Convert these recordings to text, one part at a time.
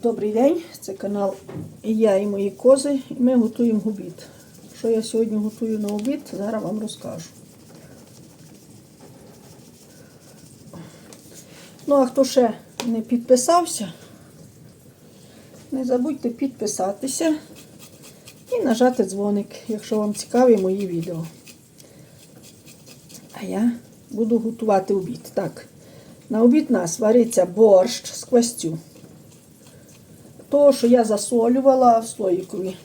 Добрий день, це канал Я і мої кози. І ми готуємо обід. Що я сьогодні готую на обід, зараз вам розкажу. Ну, а хто ще не підписався, не забудьте підписатися і нажати дзвоник, якщо вам цікаві мої відео. А я буду готувати обід. Так, на обід нас вариться борщ з квастю. То, що я засолювала в слоїкові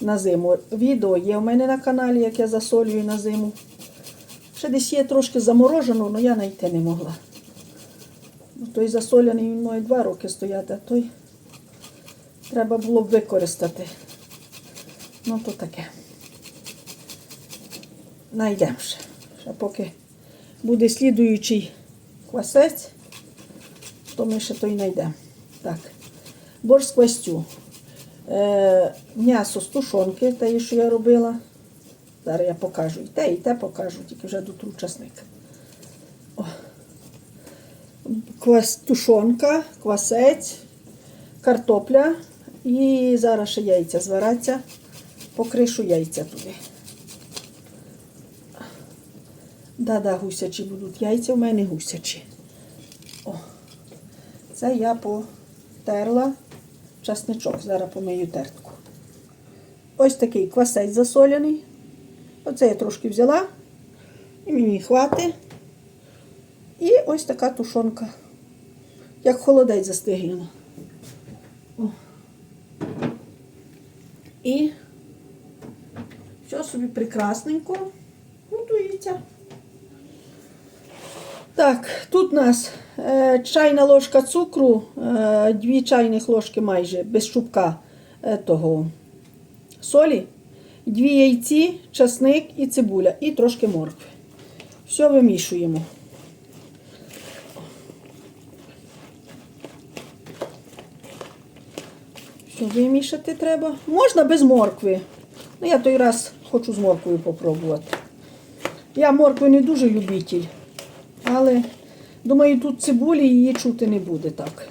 на зиму. Відео є в мене на каналі, як я засолюю на зиму. Ще десь є трошки заморожено, але я знайти не могла. Ну, Той засоляний він має два роки стояти, а той треба було б використати. Ну, то таке. Найдемо ще. Ще поки буде слідуючий квасець, то ми ще той знайдемо. Так. Борщ з квастю. Е, м'ясо з тушонки, те, що я робила. Зараз я покажу. І те, і те покажу, тільки вже дотру часник. О. Квас, тушонка, квасець, картопля. І зараз ще яйця звараться. Покришу яйця туди. Да-да, гусячі будуть. Яйця в мене гусячі. О. Це я потерла часничок. Зараз помию тертку. Ось такий квасець засоляний. Оце я трошки взяла. І мені хватить. І ось така тушонка. Як холодець застиглена. І все собі прекрасненько готується. Так, тут у нас е, чайна ложка цукру, е, дві чайних ложки майже без щупка е, того солі, дві яйці, часник і цибуля, і трошки моркви. Все вимішуємо. Все вимішати треба. Можна без моркви. Ну, я той раз хочу з морквою попробувати. Я моркви не дуже любитель. Але, думаю, тут цибулі її чути не буде так.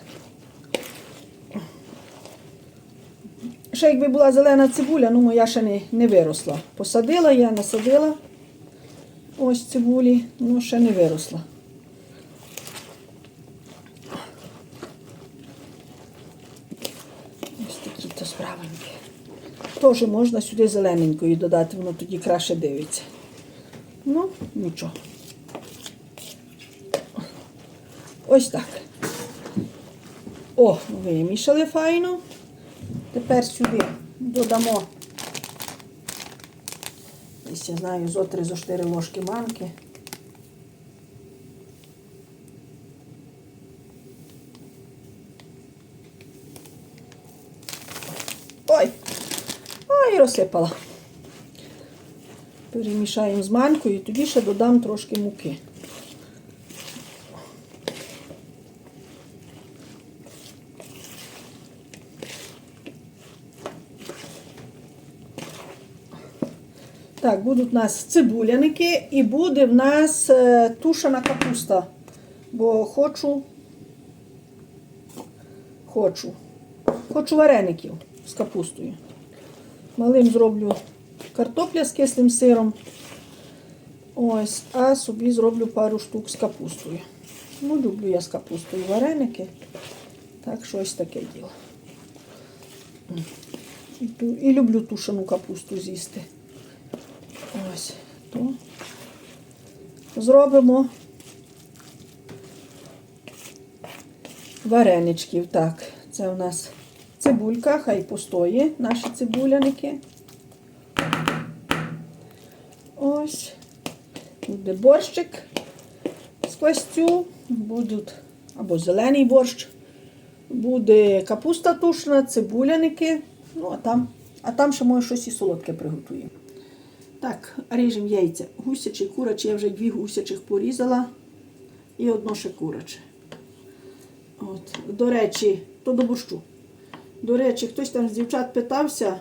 Ще якби була зелена цибуля, ну моя ще не, не виросла. Посадила я, насадила ось цибулі, ну ще не виросла. Ось такі то справенькі. Теж можна сюди зелененької додати, воно тоді краще дивиться. Ну, нічого. Ось так. О, вимішали файно. Тепер сюди додамо, десь я знаю, зо 3 зо 4 ложки манки. Ой! Ой, розсипала. Перемішаємо з манкою і тоді ще додам трошки муки. Так, будуть у нас цибуляники і буде в нас е, тушена капуста. Бо хочу, хочу, хочу вареників з капустою. Малим зроблю картопля з кислим сиром. Ось, а собі зроблю пару штук з капустою. Ну, люблю я з капустою вареники. Так що ось таке діло. І люблю тушену капусту з'їсти. Ось то зробимо вареничків. Так, це у нас цибулька, хай постої наші цибуляники. Ось. Буде борщик з квастю, будуть або зелений борщ, буде капуста тушена, цибуляники, ну а там, а там ще може щось і солодке приготуємо. Так, ріжемо яйця. Гусячі, курячі, я вже дві гусячих порізала. І одно ще куряче. От. До речі, то до борщу. До речі, хтось там з дівчат питався,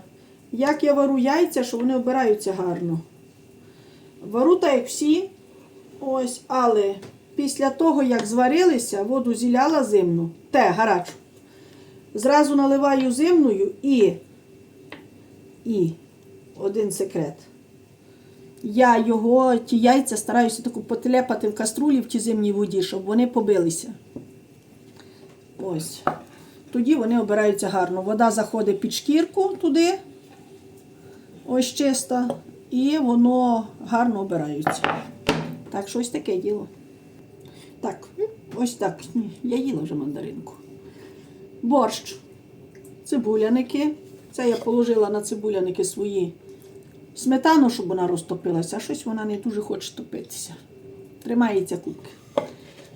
як я вару яйця, що вони обираються гарно. Вару так, як всі. Ось, але після того, як зварилися, воду зіляла зимну, те гарячу. Зразу наливаю зимною і, і один секрет. Я його, ті яйця стараюся таку потелепати в каструлі в тій зимній воді, щоб вони побилися. Ось. Тоді вони обираються гарно. Вода заходить під шкірку туди, ось чиста, і воно гарно обирається. Так, що ось таке діло. Так, ось так. Я їла вже мандаринку. Борщ. Цибуляники. Це я положила на цибуляники свої сметану, щоб вона розтопилася, а щось вона не дуже хоче топитися. Тримається кубки.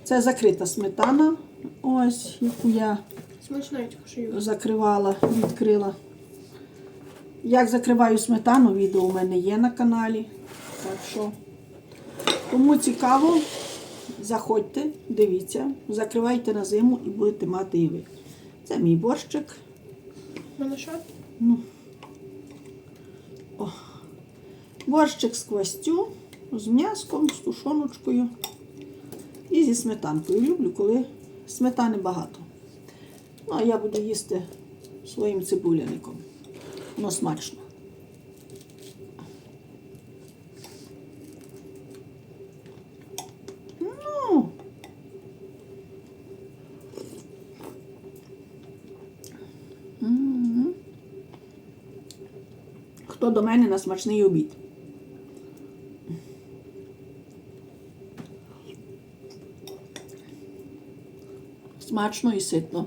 Це закрита сметана, ось, яку я закривала, відкрила. Як закриваю сметану, відео у мене є на каналі. Так що, кому цікаво, заходьте, дивіться, закривайте на зиму і будете мати і ви. Це мій борщик. У мене що? Ну. О. Борщик з квастю, з м'яском, з тушоночкою і зі сметанкою. Люблю, коли сметани багато. Ну, а я буду їсти своїм цибуляником. Воно смачно. Ну. Хто до мене на смачний обід? Смачно і ситно.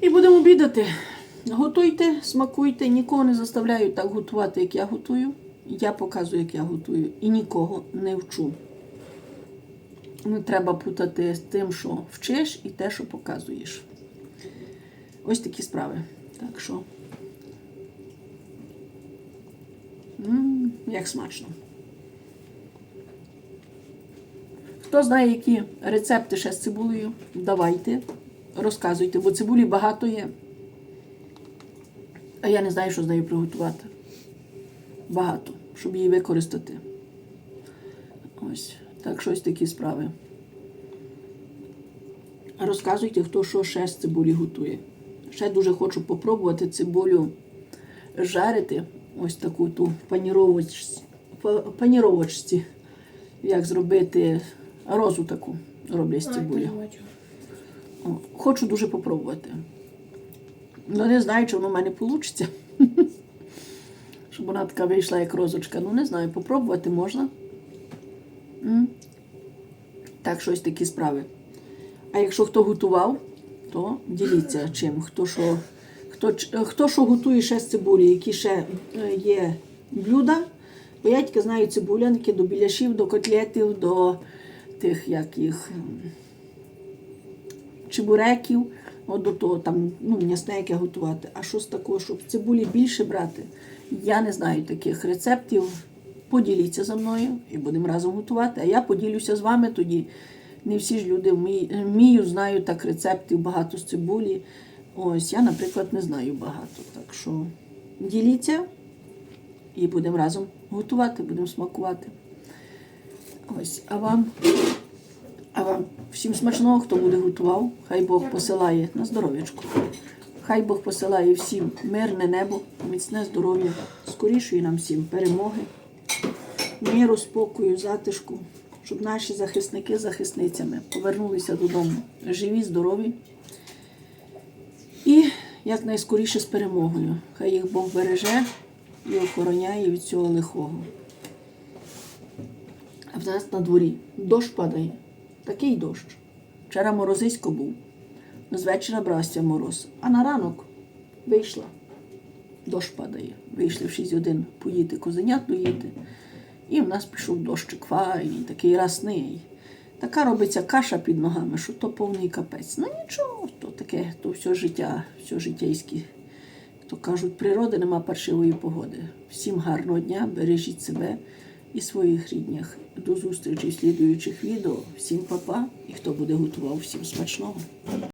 І будемо обідати. Готуйте, смакуйте, нікого не заставляю так готувати, як я готую. Я показую, як я готую, і нікого не вчу. Не треба путати з тим, що вчиш, і те, що показуєш. Ось такі справи. Так що. м як смачно. Хто знає, які рецепти ще з цибулею, давайте, розказуйте, бо цибулі багато є. А я не знаю, що з нею приготувати. Багато, щоб її використати. Ось. Так що ось такі справи. Розказуйте, хто що ще з цибулі готує. Ще дуже хочу попробувати цибулю жарити. Ось таку ту паніровочці. паніровочці. Як зробити розу таку роблять з цибулі. Хочу дуже попробувати. Ну, не знаю, чи воно в мене вийде. Щоб вона така вийшла, як розочка. Ну, не знаю, попробувати можна. Так, щось такі справи. А якщо хто готував, то діліться чим. Хто що, хто, хто що готує ще з цибулі, які ще е, є блюда. Бо я тільки знаю цибулянки до біляшів, до котлетів, до тих, як їх. чебуреків, от до того там ну, м'ясне яке готувати. А що з такого, щоб цибулі більше брати? Я не знаю таких рецептів. Поділіться за мною і будемо разом готувати. А я поділюся з вами тоді. Не всі ж люди вмі- вміють, знають так рецептів багато з цибулі. Ось я, наприклад, не знаю багато. Так що діліться і будемо разом готувати, будемо смакувати. Ось, а вам а вам всім смачного, хто буде готував. Хай Бог посилає на здоров'ячку. Хай Бог посилає всім мирне небо, міцне здоров'я, скорішої нам всім перемоги, миру, спокою, затишку, щоб наші захисники захисницями повернулися додому живі, здорові і якнайскоріше з перемогою. Хай їх Бог береже і охороняє від цього лихого. А в нас на дворі дощ падає. Такий дощ. Вчора морозисько був. З вечора брався мороз. А на ранок вийшла. Дощ падає. Вийшли в 6 годин поїти козенят доїти. І в нас пішов дощик файний, такий расний. Така робиться каша під ногами, що то повний капець. Ну нічого, то таке, то все життя, все життєйське. То кажуть, природи нема паршивої погоди. Всім гарного дня, бережіть себе, і своїх рідних. До зустрічі в слідуючих відео. Всім па-па і хто буде готував, всім смачного.